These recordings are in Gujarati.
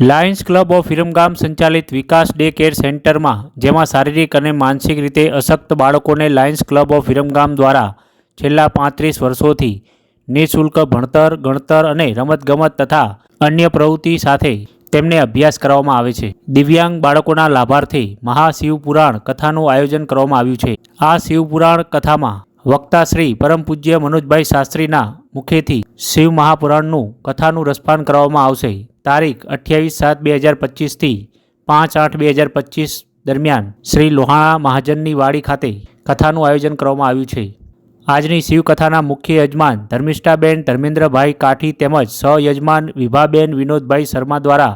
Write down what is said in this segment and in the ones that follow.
લાયન્સ ક્લબ ઓફ વિરમગામ સંચાલિત વિકાસ ડે કેર સેન્ટરમાં, જેમાં શારીરિક અને માનસિક રીતે અશક્ત બાળકોને લાયન્સ ક્લબ ઓફ વિરમગામ દ્વારા છેલ્લા પાંત્રીસ વર્ષોથી નિઃશુલ્ક ભણતર, ગણતર અને રમતગમત તથા અન્ય પ્રવૃત્તિ સાથે તેમને અભ્યાસ કરવામાં આવે છે. દિવ્યાંગ બાળકોના લાભાર્થે મહાશિવપુરાણ કથાનું આયોજન કરવામાં આવ્યું છે. આ શિવપુરાણ કથામાં વક્તા શ્રી પરમ પૂજ્ય મનોજભાઈ શાસ્ત્રીના મુખેથી શિવ મહાપુરાણનું કથાનું રસપાન કરવામાં આવશે. તારીખ અઠ્યાવીસ સાત બે હજાર પચીસથી પાંચ આઠ બે હજાર પચીસ દરમિયાન શ્રી લોહાણા મહાજનની વાડી ખાતે કથાનું આયોજન કરવામાં આવ્યું છે. આજની શિવકથાના મુખ્ય યજમાન ધર્મિષ્ઠાબેન ધર્મેન્દ્રભાઈ કાઠી તેમજ સહયજમાન વિભાબેન વિનોદભાઈ શર્મા દ્વારા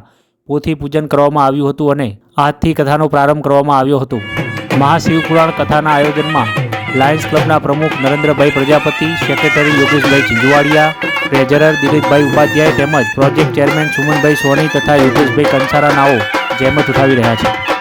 પોથી પૂજન કરવામાં આવ્યું હતું અને આજથી કથાનો પ્રારંભ કરવામાં આવ્યો હતો. મહાશિવપુરાણ કથાના આયોજનમાં લાયન્સ ક્લબના પ્રમુખ નરેન્દ્રભાઈ પ્રજાપતિ, સેક્રેટરી યોગેશભાઈ ચિંજવાડિયા ટ્રેઝરર દિલીપભાઈ ઉપાધ્યાય તેમજ પ્રોજેક્ટ ચેરમેન સુમનભાઈ સોની તથા યોગેશભાઈ કંસારા નાઓ જહેમત ઉઠાવી રહ્યા છે.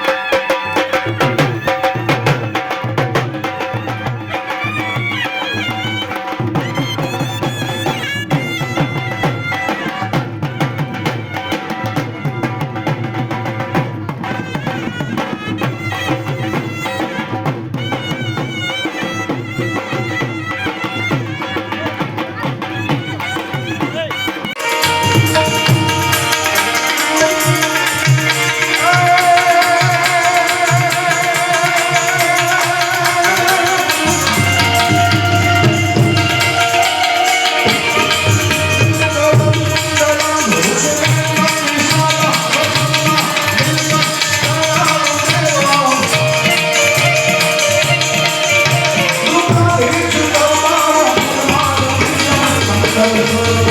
Oh,